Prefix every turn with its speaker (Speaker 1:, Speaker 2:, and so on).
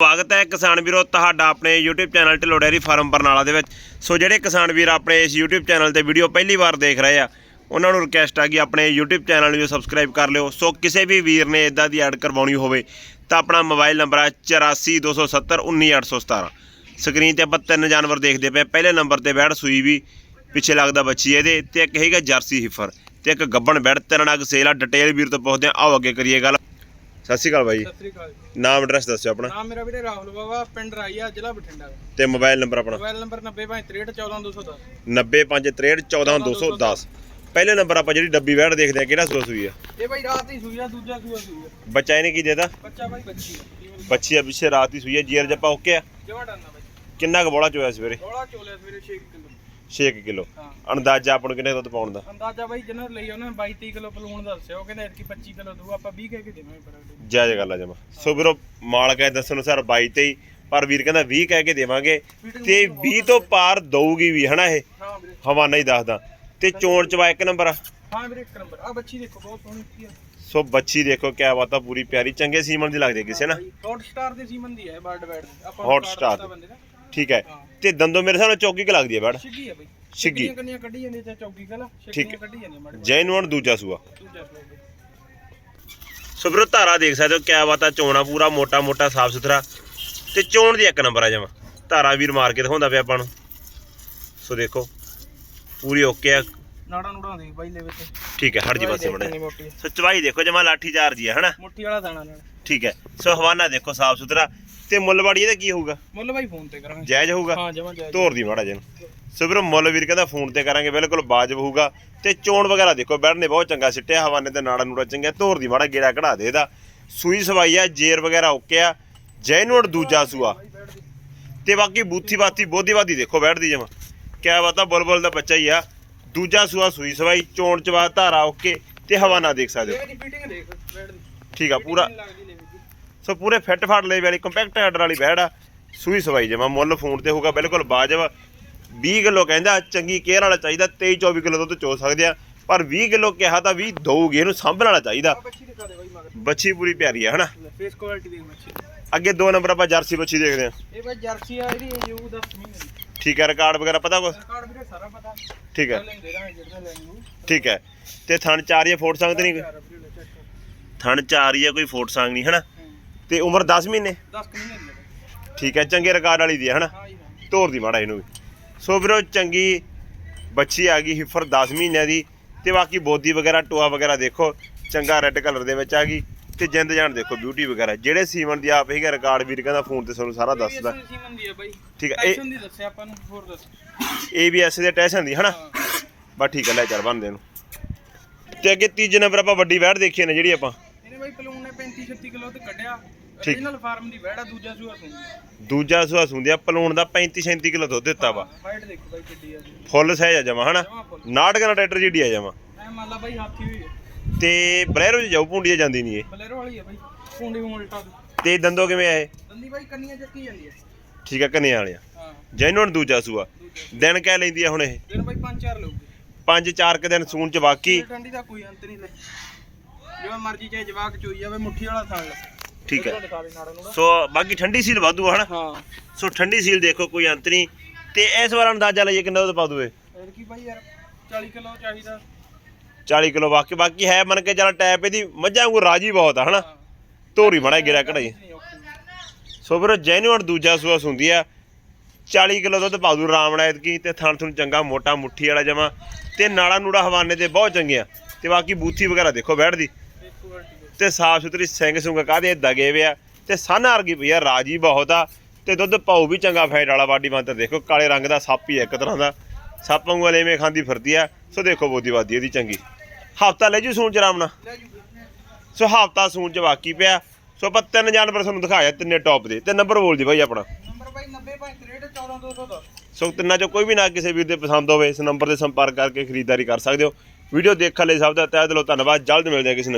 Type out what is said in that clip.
Speaker 1: ਸਵਾਗਤ ਹੈ ਕਿਸਾਨ ਵੀਰੋ ਤੁਹਾਡਾ ਆਪਣੇ YouTube channel Dhillon dairy farm Barnala ਦੇ ਵਿੱਚ। ਸੋ ਜਿਹੜੇ ਕਿਸਾਨ ਵੀਰ ਆਪਣੇ ਇਸ YouTube ਚੈਨਲ ਤੇ ਵੀਡੀਓ ਪਹਿਲੀ ਵਾਰ ਦੇਖ ਰਹੇ ਆ, ਉਹਨਾਂ ਨੂੰ ਰਿਕਵੈਸਟ ਆ ਕਿ ਆਪਣੇ YouTube ਚੈਨਲ ਨੂੰ ਸਬਸਕ੍ਰਾਈਬ ਕਰ ਲਿਓ। ਸੋ ਕਿਸੇ ਵੀ ਵੀਰ ਨੇ ਇਦਾਂ ਦੀ ਐਡ ਕਰਵਾਉਣੀ ਹੋਵੇ, ਤਾਂ ਆਪਣਾ ਮੋਬਾਈਲ ਨੰਬਰ ਹੈ 8427191817 ਸਕਰੀਨ ਤੇ ਆਪਾਂ ਤਿੰਨ ਜਾਨਵਰ ਦੇਖਦੇ ਪਏ ਪਹਿਲੇ ਨੰਬਰ ਤੇ ਬੈੜ ਸੂਈ ਵੀ ਪਿੱਛੇ ਲੱਗਦਾ ਬੱਚੀ ਇਹਦੇ, ਤੇ ਇੱਕ ਹੈਗਾ ਜਰਸੀ ਹਿਫਰ ਤੇ ਇੱਕ ਗੱਬਣ ਬੈੜ। ਤਿੰਨ ਨਗ ਸੇਲ ਆ ਡਿਟੇਲ ਵੀਰ ਤੋਂ ਪੁੱਛਦੇ ਆ। ਆਓ ਅੱਗੇ ਕਰੀਏ ਗੱਲ। ਸਤਿ ਸ਼੍ਰੀ ਅਕਾਲ ਬਾਈ।
Speaker 2: ਸਤਿ ਸ੍ਰੀ ਅਕਾਲ ਜੀ।
Speaker 1: ਨਾਮ ਐਡਰੈਸ ਦੱਸਿਓ ਆਪਣਾ।
Speaker 2: ਨਾਮ ਮੇਰਾ ਵੀਰੇ ਰਾਹੁਲ ਬਾਵਾ ਪਿੰਡ ਰਾਈਆ ਜ਼ਿਲ੍ਹਾ ਬਠਿੰਡਾ।
Speaker 1: ਤੇ ਮੋਬਾਈਲ ਨੰਬਰ ਆਪਣਾ।
Speaker 2: ਮੋਬਾਈਲ ਨੰਬਰ 9063614210
Speaker 1: 90563142210 ਪਹਿਲੇ ਨੰਬਰ ਆਪਾਂ ਜਿਹੜੀ ਡੱਬੀ ਵੈੜ ਦੇਖਦੇ ਆ ਕਿਹੜਾ ਸੂਆ ਸੂਈ ਆ?
Speaker 2: ਇਹ ਬਾਈ ਰਾਤ ਹੀ ਸੂਈ ਆ ਦੂਜਾ ਸੂਆ ਸੂਈ ਆ।
Speaker 1: ਬੱਚਾ ਇਹਨੇ ਕੀ ਦੇਦਾ
Speaker 2: ਬੱਚਾ ਬਾਈ ਬੱਚੀ ਆ।
Speaker 1: ਬੱਚੀ ਆ ਪਿੱਛੇ ਰਾਤ ਹੀ ਸੂਈ ਆ ਜੀਰ ਜੱਪਾ ਓਕੇ ਆ
Speaker 2: ਜਵਾ ਡਾਨਾ ਬਾਈ।
Speaker 1: ਕਿੰਨਾ ਕੁ ਬੋਲਾ ਚੋਇਆ ਸਵੇਰੇ
Speaker 2: ਰੋਲਾ ਚੋਲਿਆ ਸਵੇਰੇ 6 ਕਿਲੋ।
Speaker 1: 6 ਕਿਲੋ।
Speaker 2: ਹਾਂ।
Speaker 1: ਅੰਦਾਜ਼ਾ ਆਪਾਂ ਨੂੰ ਕਿੰਨੇ ਦੁੱਧ ਪਾਉਣ ਦਾ?
Speaker 2: ਅੰਦਾਜ਼ਾ ਬਾਈ ਜਿਹਨਾਂ ਲਈ ਉਹਨਾਂ ਨੇ 22 30 ਕਿਲੋ ਪਲੂਣ ਦਾ ਦੱਸਿਆ। ਉਹ ਕਹਿੰਦੇ ਐਤਕੀ 25 ਕਿਲੋ ਦੂ ਆਪਾਂ 20 ਕਹਿ ਕੇ ਦੇਵਾਂਗੇ ਪਰ ਅਗਲੇ ਨੂੰ।
Speaker 1: ਜਾਇਜ਼ ਗੱਲ ਆ ਜਮਾ। ਸੋ ਵੀਰੋ ਮਾਲਕ ਹੈ ਦੱਸਣ ਅਨੁਸਾਰ 22 23 ਪਰ ਵੀਰ ਕਹਿੰਦਾ 20 ਕਹਿ ਕੇ ਦੇਵਾਂਗੇ। ਤੇ 20 ਤੋਂ ਪਾਰ ਦਊਗੀ ਵੀ ਹਨਾ ਇਹ?
Speaker 2: ਹਾਂ ਵੀਰੇ।
Speaker 1: ਹਵਾਨਾ ਹੀ ਦੱਸਦਾ। ਤੇ ਚੋਣ ਚਵਾ ਇੱਕ ਨੰਬਰ ਆ।
Speaker 2: ਹਾਂ ਵੀਰੇ ਇੱਕ ਨੰਬਰ। ਆ ਬੱਚੀ ਦੇਖੋ ਬਹੁਤ ਸੋਹਣੀ ਕੀ ਆ।
Speaker 1: ਸੋ ਬੱਚੀ ਦੇਖੋ ਕਿਆ ਬਾਤ ਆ ਪੂਰੀ ਪਿਆਰੀ। ਚੰਗੇ ਸੀਮਨ ਦੀ ਲੱਗਦੀ ਹੈ ਕਿਸੇ ਨਾ?
Speaker 2: ਹੌਟ ਸਟਾਰ ਦੇ ਸੀਮਨ ਦੀ ਹੈ ਬਰਡ ਬੈਡ ਆਪਾਂ
Speaker 1: Hot
Speaker 2: ਨੂੰ
Speaker 1: Star
Speaker 2: ਦਿੱਤਾ ਬੰਦੇ ਦਾ
Speaker 1: ਠੀਕ ਹੈ।
Speaker 2: ਹਾਂ
Speaker 1: ਤੇ ਦੰਦੋਂ ਮੇਰੇ ਸਾਹਮਣੇ ਚੌਕੀ ਕਿ ਲੱਗਦੀ ਹੈ ਬੈੜ
Speaker 2: ਛਿੱਗੀ ਆ ਬਾਈ।
Speaker 1: ਛਿੱਗੀ।
Speaker 2: ਛਿੱਗੀਆਂ ਕੰਨੀਆਂ ਕੱਢੀ ਜਾਂਦੀ ਤੇ ਚੌਕੀ ਕਲਾ?
Speaker 1: ਠੀਕ
Speaker 2: ਛਿੱਗੀਆਂ ਕੱਢੀ ਜਾਂਦੀਆਂ ਮਾੜੇ
Speaker 1: ਜੈਨੂਅਨ ਦੂਜਾ ਸੂਆ।
Speaker 2: ਦੂਜਾ ਸੂਆ ਬਾਈ।
Speaker 1: ਸੋ ਵੀਰੋ ਧਾਰਾ ਦੇਖ ਸਕਦੇ ਹੋ ਕਿਆ ਬਾਤ ਆ ਚੋਣਾ ਪੂਰਾ ਮੋਟਾ ਮੋਟਾ ਸਾਫ਼ ਸੁਥਰਾ। ਤੇ ਚੋਣ ਦੀ ਇੱਕ ਨੰਬਰ ਆ ਜਾਵਾ ਧਾਰਾ ਵੀਰ ਮਾਰ ਕੇ ਦਿਖਾਉਂਦਾ ਪਿਆ ਆਪਾਂ ਨੂੰ। ਸੋ ਦੇਖੋ ਪੂਰੀ ਓਕੇ ਆ।
Speaker 2: ਨਾੜਾਂ ਨੂੜਾਂ ਦੇ ਬਾਈ ਲੈ ਵਿੱਚ।
Speaker 1: ਠੀਕ ਹੈ ਹਟ ਜੀ ਪਾਸੇ ਬਣੇ
Speaker 2: ਮੋਟੀ।
Speaker 1: ਸੋ ਚਵਾਈ ਦੇਖੋ ਜਮਾ ਲਾਠੀ ਚਾਰ ਜੀ ਆ ਹਨਾ?
Speaker 2: ਮੁੱਠੀ ਵਾਲਾ ਦਾਣਾ ਨਾਲ।
Speaker 1: ਠੀਕ ਹੈ। ਸੋ ਹਵਾਨਾ ਦੇਖੋ ਸਾਫ਼ ਸੁਥਰਾ। ਤੇ ਮੁੱਲਵਾੜੀ ਇਹਦਾ ਕੀ ਹੋਊਗਾ?
Speaker 2: ਮੁੱਲ ਬਾਈ ਫੋਨ ਤੇ ਕਰਾਂਗੇ।
Speaker 1: ਜਾਇਜ਼ ਹੋਊਗਾ?
Speaker 2: ਹਾਂ ਜਮਾ ਜਾਇਜ਼।
Speaker 1: ਧੋਰ ਦੀ ਮਾੜਾ ਜਨ ਸੋ ਵੀਰੋ ਮੁੱਲ ਵੀਰ ਕਹਿੰਦਾ ਫੋਨ ਤੇ ਕਰਾਂਗੇ ਬਿਲਕੁਲ ਬਾਜਬ ਹੋਊਗਾ। ਤੇ ਚੋਣ ਵਗੈਰਾ ਦੇਖੋ ਬੈਠ ਨੇ ਬਹੁਤ ਚੰਗਾ ਸਿੱਟਿਆ ਹਵਾਨੇ ਤੇ ਨਾੜਾ ਨੂੜਾ ਚੰਗਾ ਧੋਰ ਦੀ ਮਾੜਾ ਗੇੜਾ ਕਢਾ ਦੇ ਇਹਦਾ। ਸੂਈ ਸਵਾਈ ਆ ਜੇਰ ਵਗੈਰਾ ਓਕੇ ਆ ਜੈਨੂਅਨ ਦੂਜਾ ਸੂਆ। ਤੇ ਬਾਕੀ ਬੂਥੀ ਬਾਤੀ ਬੋਧੀ ਬਾਦੀ ਦੇਖੋ ਬੈਠਦੀ ਜਮਾ। ਕਿਆ ਬਾਤ ਆ ਬੁਲਬੁਲ ਦਾ ਬੱਚਾ ਹੀ ਆ। ਦੂਜਾ ਸੂਆ ਸੂਈ ਸਵਾਈ ਚੋਣ ਚਵਾ ਧਾਰਾ ਓਕੇ ਤੇ ਹਵਾਨਾ ਦੇਖ ਸਕਦੇ ਹੋ।
Speaker 2: ਫਿਟਿੰਗ ਦੇਖ
Speaker 1: ਠੀਕ ਆ ਪੂਰਾ।
Speaker 2: ਲੱਗਦੀ
Speaker 1: ਸੋ ਪੂਰੇ ਫਿੱਟ ਫਾਟ ਲੈ ਵਾਲੀ ਕੰਪੈਕਟ ਹੈਡਰ ਵਾਲੀ ਬੈੜ ਆ। ਸੂਈ ਸਵਾਈ ਜਮਾ ਮੁੱਲ ਫੋਨ ਤੇ ਹੋਊਗਾ ਬਿਲਕੁਲ ਬਾਜਬ 20 ਕਿਲੋ ਕਹਿੰਦਾ ਚੰਗੀ ਕੇਅਰ ਵਾਲਾ ਚਾਹੀਦਾ 23 24 ਕਿਲੋ ਦੁੱਧ ਚੋ ਸਕਦੇ ਆ। ਪਰ 20 ਕਿਲੋ ਕਿਹਾ ਤਾਂ 20 ਦਊਗੀ ਇਹਨੂੰ ਸਾਂਭਣ ਵਾਲਾ ਚਾਹੀਦਾ।
Speaker 2: ਬੱਚੀ
Speaker 1: ਪੂਰੀ ਪਿਆਰੀ ਆ ਹਨਾ?
Speaker 2: ਫੇਸ ਕੁਆਲਿਟੀ ਦੇਖ ਬੱਚੀ
Speaker 1: ਅੱਗੇ ਦੋ ਨੰਬਰ ਆਪਾਂ ਜਰਸੀ ਬੱਚੀ ਦੇਖਦੇ ਆ।
Speaker 2: ਇਹ ਬਾਈ ਜਰਸੀ ਆ ਇਹਦੀ ਯੂ 10 ਮਹੀਨੇ ਦੀ।
Speaker 1: ਠੀਕ ਹੈ ਰਿਕਾਰਡ ਵਗੈਰਾ ਪਤਾ ਕੁਛ?
Speaker 2: ਰਿਕਾਰਡ ਵੀਰੇ ਸਾਰਾ ਪਤਾ।
Speaker 1: ਠੀਕ ਹੈ ਠੀਕ ਹੈ ਤੇ ਥਣ ਚਾਰ ਹੀ ਆ, ਫੋਟ ਸੰਗ ਤੇ ਨਹੀਂ? ਥਣ ਚਾਰ ਹੀ ਆ ਕੋਈ ਫੋਟ ਸੰਗ ਨਹੀਂ ਹਨਾ? ਤੇ ਉਮਰ 10 ਮਹੀਨੇ?
Speaker 2: 10 ਮਹੀਨੇ ਦੀ ਹੈ ਬਾਈ।
Speaker 1: ਠੀਕ ਹੈ ਚੰਗੇ ਰਿਕਾਰਡ ਵਾਲੀ ਦੀ ਹੈ ਹਨਾ? ਧੋਰ ਦੀ ਮਾੜਾ ਇਹਨੂੰ ਵੀ। ਸੋ ਵੀਰੋ ਚੰਗੀ ਬੱਚੀ ਆ ਗਈ ਹਿਫਰ 10 ਮਹੀਨਿਆਂ ਦੀ ਤੇ ਬਾਕੀ ਬੋਦੀ ਵਗੈਰਾ ਟੋਆ ਵਗੈਰਾ ਦੇਖੋ ਚੰਗਾ ਰੈੱਡ ਕਲਰ ਦੇ ਵਿੱਚ ਆ ਗਈ ਤੇ ਜਿੰਦ ਜਾਨ ਦੇਖੋ ਬਿਊਟੀ ਵਗੈਰਾ। ਜਿਹੜੇ ਸੀਮਨ ਦੀ ਆਪ ਹੈਗਾ ਰਿਕਾਰਡ ਵੀਰ ਕਹਿੰਦਾ ਫੋਨ ਤੇ ਤੁਹਾਨੂੰ ਸਾਰਾ ਦੱਸਦਾ।
Speaker 2: ਸੀਮਨ ਦੀ ਹੈ ਬਾਈ।
Speaker 1: ਠੀਕ ਹੈ, ਇਹ-
Speaker 2: ਦੀ ਦੱਸਿਆ ਆਪਾਂ ਨੂੰ ਹੋਰ ਦੱਸ।
Speaker 1: ABS ਦੇ ਟੈਸ਼ਨ ਦੀ ਹਨਾ? ਬਸ ਠੀਕ ਹੈ ਲੈ ਚੱਲ ਬੰਦੇ ਨੂੰ। ਤੇ ਅੱਗੇ ਤੀਜੇ ਨੰਬਰ ਆਪਾਂ ਵੱਡੀ ਵੈੜ ਦੇਖੀ ਨੇ ਜਿਹੜੀ ਆਪਾਂ।
Speaker 2: ਇਹਨੇ ਬਾਈ ਪਲੂਨ ਨੇ 35 36 ਕਿਲੋ ਤੇ ਕੱਢਿਆ। original ਫਾਰਮ ਦੀ ਵੈੜਾ ਦੂਜਾ ਸੂਆ ਸੁਣ
Speaker 1: ਦੂਜਾ ਸੁਹਾ ਸੁੰਦਿਆ ਪਲੂਣ ਦਾ 35 37 ਕਿਲੋ ਦੁੱਧ ਦਿੱਤਾ ਵਾ।
Speaker 2: ਵਾਈਟ ਦੇਖੋ ਬਾਈ ਕਿੱਡੀ ਆ ਜੀ।
Speaker 1: ਫੁੱਲ ਸਾਈਜ਼ ਆ ਜਮਾ ਹਨਾ?
Speaker 2: ਜਮਾ ਫੁੱਲ।
Speaker 1: ਨਾਟਕਾਂ ਟਰੈਕਟਰ ਜਿਹੜੀ ਆ ਜਮਾ।
Speaker 2: ਐ ਮੰਨ ਲਾ ਬਾਈ ਹਾਥੀ ਹੋਈ
Speaker 1: ਤੇ ਬਲੈਰੋ ਚ ਜਾਊ ਪੁੰਡੀਆ ਜਾਂਦੀ ਨਹੀਂ ਇਹ।
Speaker 2: ਬਲੇਰੋ ਵਾਲੀ ਹੈ ਬਾਈ ਕੁੰਡੀ ਉਲਟਾ
Speaker 1: ਤੇ ਦੰਦੋ ਕਿਵੇਂ ਆ ਇਹ?
Speaker 2: ਦੰਦੀ ਬਾਈ ਕੰਨੀਆਂ ਚੱਕੀ ਜਾਂਦੀ ਹੈ
Speaker 1: ਠੀਕ ਆ ਕੰਨੇ ਵਾਲਿਆ।
Speaker 2: ਹਾਂ।
Speaker 1: ਜੈਨੂਨ ਦੂਜਾ ਸੂਆ। ਦਿਨ ਕਹਿ ਲੈਂਦੀ ਆ ਹੁਣ ਇਹ।
Speaker 2: ਦਿਨ ਬਾਈ ਪੰਜ ਚਾਰ ਲੋਕ
Speaker 1: ਪੰਜ ਚਾਰ ਕੁ ਦਿਨ ਸੂਣ ਚ ਬਾਕੀ।
Speaker 2: ਠੰਡੀ ਦਾ ਕੋਈ ਅੰਤ ਨਹੀਂ ਲੈ। ਜਿਵੇਂ ਮਰਜ਼ੀ ਚਾਹੇ ਜਵਾਕ ਚੋਈ ਜਾਵੇ ਮੁੱਠੀ ਵਾਲਾ ਥਾਂ ਲੈ
Speaker 1: ਠੀਕ ਹੈ। ਸੋ ਬਾਕੀ ਠੰਡੀ ਸੀਲ ਵਾਧੂ ਹਨਾ?
Speaker 2: ਹਾਂ।
Speaker 1: ਸੋ ਠੰਡੀ ਸੀਲ ਦੇਖੋ ਕੋਈ ਅੰਤ ਨਹੀਂ। ਤੇ ਇਸ ਵਾਰ ਅੰਦਾਜ਼ਾ ਲਈਏ ਕਿੰਨਾ ਦੁੱਧ ਪਾ ਦੂਏ?
Speaker 2: ਕੀ ਬਾਈ ਯਾਰ 40 ਕਿਲੋ ਚਾਹੀਦਾ।
Speaker 1: 40 ਕਿਲੋ ਬਾਕੀ ਬਾਕੀ ਹੈ ਮੰਨ ਕੇ ਚੱਲ ਟੈਪ ਇਹਦੀ ਮੱਝਾਂ ਵਾਂਗੂ ਰਾਜੀ ਬਹੁਤ ਆ ਹਨਾ? ਧੋਰੀ ਮੜਾ ਗਿਰਾ ਕਢਾਈ। ਸੋ ਫਿਰ ਜੈਨੂਨ ਦੂਜਾ ਸੂਆ ਸੁੰਦੀ ਆ। 40 ਕਿਲੋ ਦੁੱਧ ਪਾ ਦੂ ਰਾਮ ਨਾਲ ਕੀ ਤੇ ਥਣ ਥਣ ਚੰਗਾ ਮੋਟਾ ਮੁੱਠੀ ਵਾਲਾ ਜਮਾ। ਤੇ ਨਾੜਾ ਨੂੜਾ ਹਵਾਨੇ ਤੇ ਬਹੁਤ ਚੰਗੇ ਆ। ਤੇ ਬਾਕੀ ਬੂਥੀ ਵਗੈਰਾ ਦੇਖੋ ਬੈਠਦੀ ਤੇ ਸਾਫ਼ ਸੁਥਰੀ ਸਿੰਘ ਸੁੰਗ ਕਾਦੇ ਦਗੇ ਵੇ ਆ? ਤੇ ਸਨ ਵਰਗੀ ਪਈ ਆ ਰਾਜੀ ਬਹੁਤ ਆ। ਤੇ ਦੁੱਧ ਪਾਉ ਵੀ ਚੰਗਾ ਫੈਟ ਵਾਲਾ ਬਾਡੀ ਬੰਤਰ ਦੇਖੋ ਕਾਲੇ ਰੰਗ ਦਾ ਸੱਪ ਹੀ ਇੱਕ ਤਰ੍ਹਾਂ ਦਾ। ਸੱਪ ਵਾਂਗੂ ਐਵੇਂ ਖਾਂਦੀ ਫਿਰਦੀ ਆ। ਸੋ ਦੇਖੋ ਬੋਦੀ ਬਾਦੀ ਇਹਦੀ ਚੰਗੀ। ਹਫਤਾ ਲੈ ਜੂ ਸੂਣ ਚ
Speaker 2: ਜੂ
Speaker 1: ਸੋ ਹਫਤਾ ਸੂਣ ਚ ਬਾਕੀ ਪਿਆ। ਸੋ ਆਪਾਂ ਤਿੰਨ ਜਾਨਵਰ ਤੁਹਾਨੂੰ ਦਿਖਾਇਆ ਤਿੰਨੇ ਟੌਪ ਦੇ। ਤੇ ਨੰਬਰ ਬੋਲ ਦੀ ਬਾਈ ਆਪਣਾ।
Speaker 2: ਨੰਬਰ ਬਾਈ 90.63
Speaker 1: ਸੋ ਤਿੰਨਾਂ ਚੋਂ ਕੋਈ ਵੀ ਨਾ ਕਿਸੇ ਵੀਰ ਦੇ ਪਸੰਦ ਹੋਵੇ ਇਸ ਨੰਬਰ ਤੇ ਸੰਪਰਕ ਕਰਕੇ ਖਰੀਦਦਾਰੀ ਕਰ ਸਕਦੇ ਹੋ। ਵੀਡੀਓ ਦੇਖਣ ਲਈ ਸਭ ਦਾ ਤਹਿ ਦਿਲੋਂ ਧੰਨਵਾਦ। ਜਲਦ ਮਿਲਦੇ ਹਾਂ ਕਿਸੇ